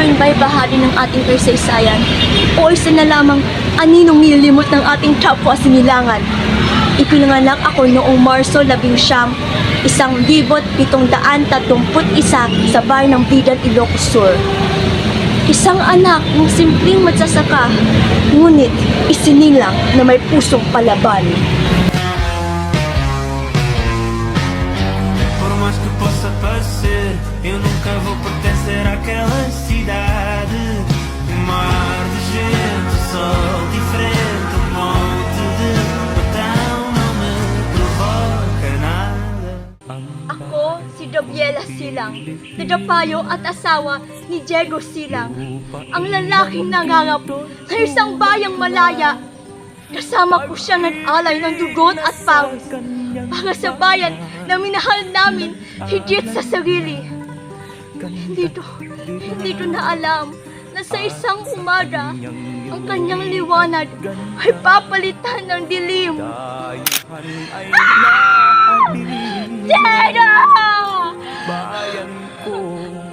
rin ba'y bahagi ng ating kasaysayan? O isa na lamang aninong nilimot ng ating kapwa sinilangan? Ipinanganak ako noong Marso 11, isang libot pitong daan tatumput isa sa bayan ng Bigan, Ilocos Sur. Isang anak ng simpleng magsasaka, ngunit isinilang na may pusong palaban. Por mais que possa parecer, eu nunca vou pertencer àquela cidade. Um mar de gente, sol diferente, um monte de botão não me provoca nada. Ako si Gabriela Silang, tagapayo at asawa ni Diego Silang, ang lalaking nangangapo sa isang bayang malaya. Kasama ko siya nag-alay ng dugot at pawis para sa bayan na minahal namin higit sa sarili. Hindi ko, hindi ko na alam na sa isang umaga, ang kanyang liwanag ay papalitan ng dilim. Diego!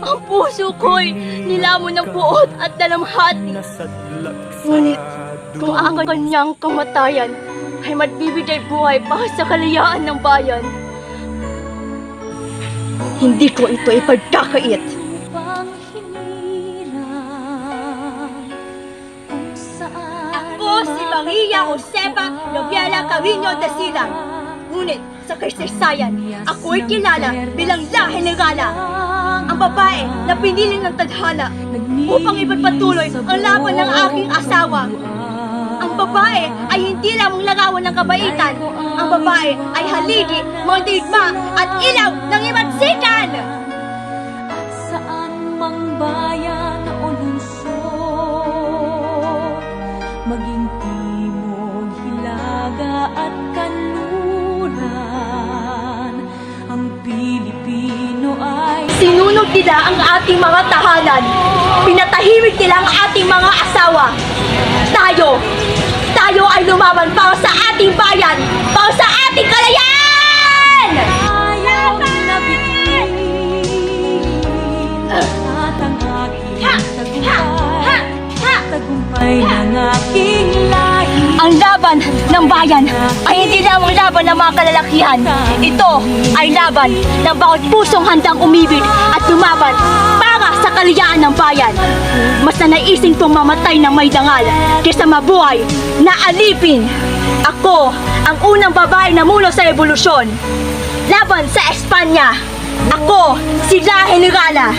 Ang puso ko'y nilamon ng puot at dalamhati. Ngunit kung ang kanyang kamatayan ay magbibigay buhay para sa kalayaan ng bayan, hindi ko ito ipagkakait. Ako si Maria Josefa Noviela Carino de Silang. Ngunit sa kasaysayan, ako'y kilala bilang La Generala. Ang babae na pinili ng tadhana upang ipagpatuloy ang laban ng aking asawa. Ang babae ay hindi lamang larawan ng kabaitan. Ang babae ay haligi, mga digma at ilaw ng imansikan! saan mang bayan o lungsod maging timog, hilaga at kanluran ang Pilipino ay Sinunog nila ang ating mga tahanan. Pinatahimik nila ang ating mga asawa. Tayo, tayo ay lumaban para sa ating bayan, para sa ating kalayaan! ayaw na bituin at ang aking tagumpay ng aking Ang laban ng bayan ay hindi lamang laban ng mga kalalakihan. Ito ay laban ng bawat pusong handang umibig at lumaban kalayaan ng bayan. Mas na naising kong mamatay ng may dangal kaysa mabuhay na alipin. Ako ang unang babae na mulo sa revolusyon. Laban sa Espanya. Ako, si La Generala.